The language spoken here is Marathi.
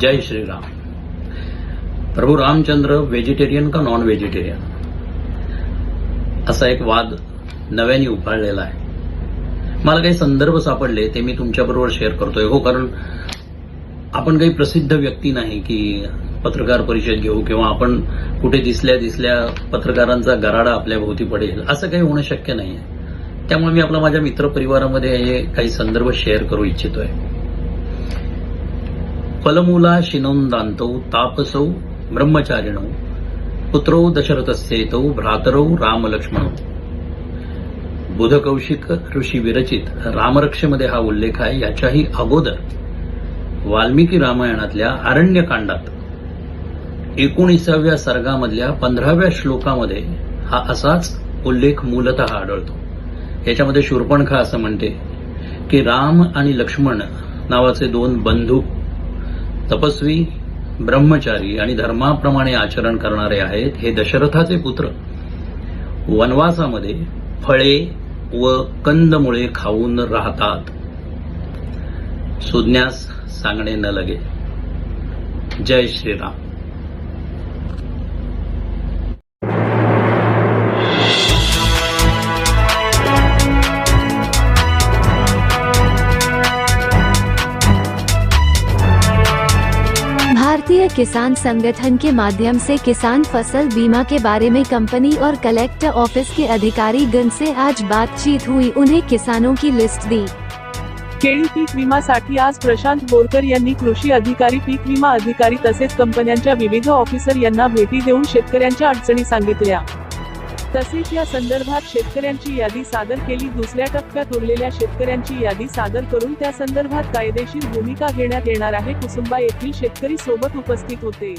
जय श्रीराम. प्रभू रामचंद्र व्हेजिटेरियन का नॉन व्हेजिटेरियन असा एक वाद नव्याने उफाळलेला आहे. मला काही संदर्भ सापडले ते मी तुमच्याबरोबर शेअर करतोय. हो कारण आपण काही प्रसिद्ध व्यक्ती नाही की पत्रकार परिषद घेऊ किंवा आपण कुठे दिसल्या दिसल्या पत्रकारांचा गराडा आपल्या भोवती पडेल असं काही होणं शक्य नाही आहे त्यामुळे मी आपला माझ्या मित्रपरिवारामध्ये हे काही संदर्भ शेअर करू इच्छितोय. फलमूला शिनोन्दान्तौ तापसौ ब्रह्मचारिणौ पुत्रौ दशरथस्येतौ भ्रातरौ रामलक्ष्मणौ। बुधकौशिक ऋषी विरचित रामरक्षेमध्ये हा उल्लेख आहे याच्याही अगोदर वाल्मिकी रामायणातल्या अरण्यकांडात. एकोणीसाव्या सर्गामधल्या पंधराव्या श्लोकामध्ये हा असाच उल्लेख मूलत आढळतो. याच्यामध्ये शूर्पणखा असं म्हणते की राम आणि लक्ष्मण नावाचे दोन बंधू तपस्वी ब्रह्मचारी आणि धर्माप्रमाणे आचरण करणारे आहेत हे दशरथाचे पुत्र. वनवासामध्ये फळे व कंदमुळे खाऊन राहतात. सुज्ञास सांगणे न लगे. जय श्रीराम. भारतीय किसान संगठन के माध्यम से किसान फ़सल बीमा के बारे में कंपनी और कलेक्टर ऑफ़िस के अधिकारी गण से आज बातचीत हुई, उन्हें किसानों की लिस्ट दी। केळी पीक विमासाठी आज प्रशांत बोरकर यांनी कृषी अधिकारी, पीक विमा अधिकारी तसेच कंपन्यांच्या विविध ऑफिसर यांना भेटी देऊन शेतकऱ्यांच्या अडचणी सांगितल्या. तसेच या संदर्भात शेतकऱ्यांची यादी सादर केली दुसऱ्या टप्प्यात उरलेल्या शेतकऱ्यांची यादी सादर करून त्या संदर्भात कायदेशीर भूमिका घेण्यात येणार आहे. कुसुंबा येथील शेतकरी सोबत उपस्थित होते.